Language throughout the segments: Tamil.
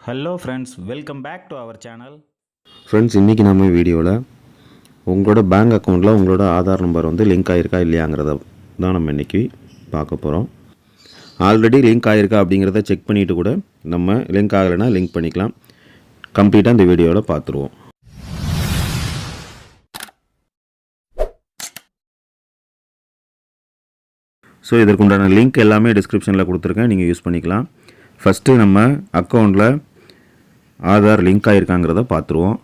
Hello friends welcome back to our channel friends இன்றைக்கி நம்ம வீடியோவில் உங்களோட பேங்க் அக்கௌண்ட்டில் உங்களோட ஆதார் நம்பர் வந்து லிங்க் ஆகிருக்கா இல்லையாங்கிறத தான் நம்ம இன்றைக்கி பார்க்க போகிறோம் ஆல்ரெடி லிங்க் ஆகிருக்கா அப்படிங்கிறத செக் பண்ணிவிட்டு கூட நம்ம லிங்க் ஆகலைன்னா லிங்க் பண்ணிக்கலாம். கம்ப்ளீட்டாக இந்த வீடியோவில் பார்த்துருவோம். ஸோ இதற்குண்டான லிங்க் எல்லாமே டிஸ்கிரிப்ஷனில் கொடுத்துருக்கேன். நீங்கள் யூஸ் பண்ணிக்கலாம். ஃபஸ்ட்டு நம்ம அக்கௌண்ட்டில் ஆதார் லிங்க் ஆகிருக்காங்கிறத பார்த்துருவோம்.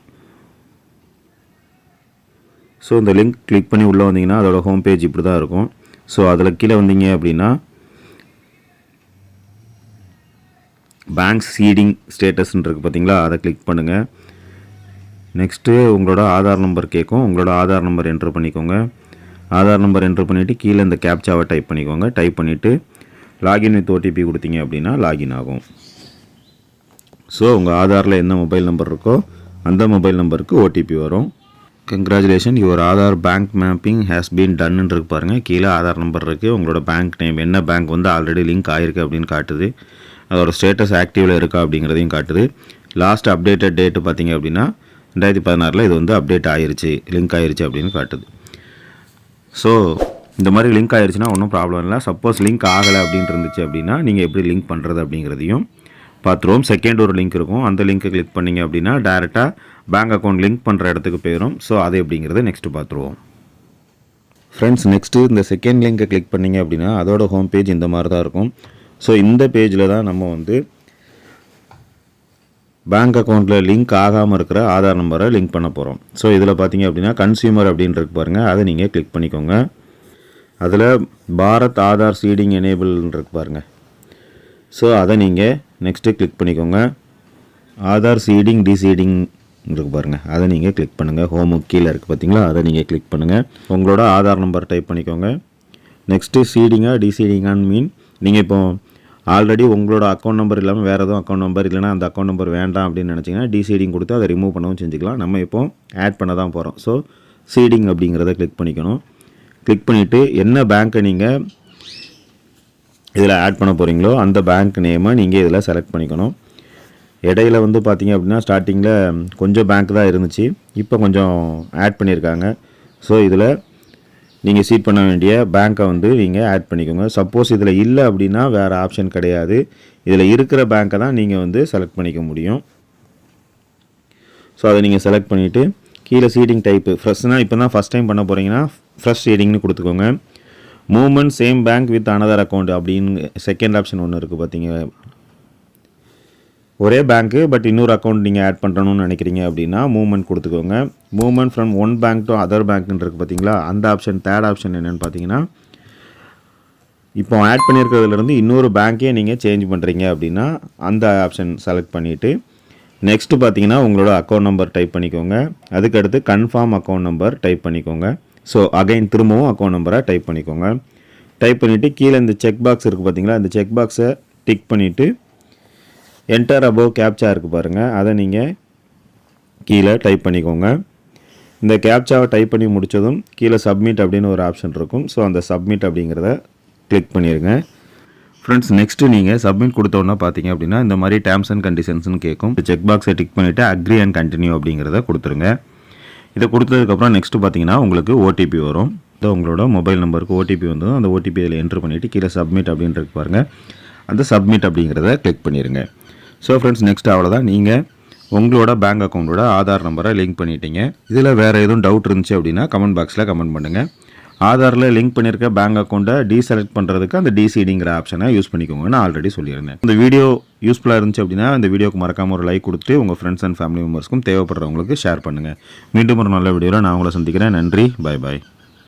ஸோ இந்த லிங்க் கிளிக் பண்ணி உள்ளே வந்தீங்கன்னா அதோட ஹோம் பேஜ் இப்படி தான் இருக்கும். ஸோ அதில் கீழே வந்தீங்க அப்படின்னா பேங்க் சீடிங் ஸ்டேட்டஸ்ன்னு இருக்குது பார்த்தீங்களா அதை கிளிக் பண்ணுங்கள் நெக்ஸ்ட்டு உங்களோட ஆதார் நம்பர் கேட்கும். உங்களோட ஆதார் நம்பர் என்ட்ரு பண்ணிக்கோங்க. ஆதார் நம்பர் என்ட்ரு பண்ணிவிட்டு கீழே இந்த கேப்சாவை டைப் பண்ணிக்கோங்க. டைப் பண்ணிவிட்டு லாகின் வித் ஓடிபி கொடுத்தீங்க அப்படின்னா லாகின் ஆகும். ஸோ உங்கள் ஆதாரில் என்ன மொபைல் நம்பர் இருக்கோ அந்த மொபைல் நம்பருக்கு ஓடிபி வரும். Congratulation your Aadhaar bank mapping has been டன்னு இருக்கு பாருங்கள் கீழே ஆதார் நம்பர் இருக்குது உங்களோட பேங்க் நேம் என்ன பேங்க் வந்து ஆல்ரெடி லிங்க் ஆயிருக்கு அப்படின்னு காட்டுது. அதோட ஸ்டேட்டஸ் ஆக்டிவில் இருக்கா அப்படிங்கிறதையும் காட்டுது. லாஸ்ட் அப்டேட்டட் டேட்டு பார்த்தீங்க அப்படின்னா ரெண்டாயிரத்தி பதினாறில் இது வந்து அப்டேட் ஆயிருச்சு லிங்க் ஆயிருச்சு அப்படின்னு காட்டுது. ஸோ இந்த மாதிரி லிங்க் ஆயிடுச்சுன்னா ஒன்றும் ப்ராப்ளம் இல்லை. சப்போஸ் லிங்க் ஆகலை அப்படின்ட்டு இருந்துச்சு அப்படின்னா நீங்கள் எப்படி லிங்க் பண்ணுறது அப்படிங்கிறதையும் பார்த்துருவோம். செகண்ட் ஒரு லிங்க் இருக்கும். அந்த லிங்க்கை கிளிக் பண்ணீங்க அப்படின்னா டேரெக்டாக பேங்க் அக்கௌண்ட் லிங்க் பண்ணுற இடத்துக்கு போயிடும் ஸோ அது எப்படிங்கிறத நெக்ஸ்ட்டு பார்த்துருவோம். ஃப்ரெண்ட்ஸ் நெக்ஸ்ட்டு இந்த செகண்ட் லிங்கை கிளிக் பண்ணீங்க அப்படின்னா அதோட ஹோம் பேஜ் இந்த மாதிரி தான் இருக்கும். ஸோ இந்த பேஜில் தான் நம்ம வந்து பேங்க் அக்கௌண்ட்டில் லிங்க் ஆகாமல் இருக்கிற ஆதார் நம்பரை லிங்க் பண்ண போகிறோம் ஸோ இதில் பார்த்தீங்க அப்படின்னா கன்சியூமர் அப்படின்ட்டு இருக்கு பாருங்கள் அதை நீங்கள் கிளிக் பண்ணிக்கோங்க. அதில் பாரத் ஆதார் சீடிங் எனேபிள் இருக்கு பாருங்கள் ஸோ அதை நீங்கள் நெக்ஸ்ட்டு கிளிக் பண்ணிக்கோங்க. ஆதார் சீடிங் டிசீடிங் இருக்கு பாருங்கள் அதை நீங்கள் கிளிக் பண்ணுங்கள் ஹோம் கீழே இருக்குது பார்த்தீங்களா அதை நீங்கள் கிளிக் பண்ணுங்கள் உங்களோட ஆதார் நம்பர் டைப் பண்ணிக்கோங்க. நெக்ஸ்ட்டு சீடிங்காக டிசீடிங்கான்னு மீன் நீங்கள் இப்போ ஆல்ரெடி உங்களோட அக்கௌண்ட் நம்பர் இல்லாமல் வேறு எதுவும் அக்கௌண்ட் நம்பர் இல்லைனா அந்த அக்கௌண்ட் நம்பர் வேண்டாம் அப்படின்னு நினச்சிங்கன்னா டிசீடிங் கொடுத்து அதை ரிமூவ் பண்ணவும் செஞ்சுக்கலாம். நம்ம இப்போ ஆட் பண்ண தான் போகிறோம் ஸோ சீடிங் அப்படிங்கிறத கிளிக் பண்ணிக்கணும். கிளிக் பண்ணிவிட்டு என்ன பேங்க்கை நீங்கள் இதில் ஆட் பண்ண போகிறீங்களோ அந்த பேங்க் நேமை நீங்கள் இதில் செலக்ட் பண்ணிக்கணும். இடையில வந்து பார்த்தீங்க அப்படின்னா ஸ்டார்டிங்கில் கொஞ்சம் பேங்க் தான் இருந்துச்சு. இப்போ கொஞ்சம் ஆட் பண்ணியிருக்காங்க ஸோ இதில் நீங்கள் சீட் பண்ண வேண்டிய பேங்க்கை வந்து நீங்கள் ஆட் பண்ணிக்கோங்க. சப்போஸ் இதில் இல்லை அப்படின்னா வேறு ஆப்ஷன் கிடையாது. இதில் இருக்கிற பேங்க்கை தான் நீங்கள் வந்து செலக்ட் பண்ணிக்க முடியும். ஸோ அதை நீங்கள் செலக்ட் பண்ணிவிட்டு கீழே சீடிங் டைப்பு ஃப்ரெஷ்னால் இப்போ தான் ஃபஸ்ட் டைம் பண்ண போகிறீங்கன்னா ஃப்ரெஷ் சீடிங்னு கொடுத்துக்கோங்க. Movement same bank with another account அப்படின்னு செகண்ட் ஆப்ஷன் ஒன்று இருக்குது பார்த்தீங்க ஒரே பேங்க்கு பட் இன்னொரு அக்கௌண்ட் நீங்கள் ஆட் பண்ணுறணும்னு நினைக்கிறீங்க அப்படின்னா மூவ்மெண்ட் கொடுத்துக்கோங்க. Movement from one bank to other பேங்க்னு இருக்குது பார்த்தீங்களா அந்த ஆப்ஷன் தேர்ட் ஆப்ஷன் என்னென்னு பார்த்தீங்கன்னா இப்போ ஆட் பண்ணியிருக்கிறதுலேருந்து இன்னொரு பேங்க்கே நீங்கள் சேஞ்ச் பண்ணுறீங்க அப்படின்னா அந்த ஆப்ஷன் செலக்ட் பண்ணிவிட்டு நெக்ஸ்ட்டு பார்த்தீங்கன்னா உங்களோட அக்கௌண்ட் நம்பர் டைப் பண்ணிக்கோங்க. அதுக்கடுத்து கன்ஃபார்ம் அக்கௌண்ட் நம்பர் டைப் பண்ணிக்கோங்க. ஸோ அகைன் திரும்பவும் அக்கௌண்ட் நம்பரை டைப் பண்ணிக்கோங்க. டைப் பண்ணிவிட்டு கீழே இந்த செக் பாக்ஸ் இருக்குது பார்த்தீங்களா இந்த செக் பாக்ஸை டிக் பண்ணிவிட்டு என்டர் அபோவ் கேப்சா இருக்குது பாருங்கள் அதை நீங்கள் கீழே டைப் பண்ணிக்கோங்க. இந்த கேப்சாவை டைப் பண்ணி முடித்ததும் கீழே சப்மிட் அப்படின்னு ஒரு ஆப்ஷன் இருக்கும். ஸோ அந்த சப்மிட் அப்படிங்கிறத கிளிக் பண்ணிடுங்க ஃப்ரெண்ட்ஸ் நெக்ஸ்ட்டு நீங்கள் சப்மிட் கொடுத்தோன்னா பார்த்தீங்க அப்படின்னா இந்த மாதிரி டேர்ம்ஸ் அண்ட் கண்டிஷன்ஸ்னு கேட்கும் செக் பாக்ஸை டிக் பண்ணிவிட்டு அக்ரி அண்ட் கண்டினியூ அப்படிங்கிறத கொடுத்துருங்க. இதை கொடுத்ததுக்கப்புறம் நெக்ஸ்ட்டு பார்த்தீங்கன்னா உங்களுக்கு ஓடிபி வரும். இதோ உங்களோட மொபைல் நம்பருக்கு ஓடிபி வந்ததும் அந்த ஓடிபி அதில் என்ட்ரு பண்ணிவிட்டு கீழே சப்மிட் அப்படின்றது பாருங்கள் அந்த சப்மிட் அப்படிங்கிறத கிளிக் பண்ணிடுங்க ஸோ ஃப்ரெண்ட்ஸ் நெக்ஸ்ட் அவ்வளோதான் நீங்கள் உங்களோட பேங்க் அக்கௌண்ட்டோட ஆதார் நம்பரை லிங்க் பண்ணிட்டீங்க. இதில் வேறு எதுவும் டவுட் இருந்துச்சு அப்படின்னா கமெண்ட் பாக்ஸில் கமெண்ட் பண்ணுங்கள் ஆதாரில் லிங்க் பண்ணியிருக்க பேங்க் அக்கௌண்ட்டை டீசெலக்ட் பண்ணுறதுக்கு அந்த டிசிடிங்கிற ஆப்ஷனை யூஸ் பண்ணிக்கோங்க. நான் ஆல்ரெடி சொல்லியிருந்தேன். இந்த வீடியோ யூஸ்ஃபுல்லாக இருந்துச்சு அப்படின்னா இந்த வீடியோக்கு மறக்காம ஒரு லைக் கொடுத்து உங்கள் ஃப்ரெண்ட்ஸ் அண்ட் ஃபேமிலி மெம்பர்ஸ்க்கும் தேவைப்படுறவங்களுக்கு ஷேர் பண்ணுங்கள் மீண்டும் ஒரு நல்ல வீடியோவில் நான் உங்களை சந்திக்கிறேன். நன்றி. Bye bye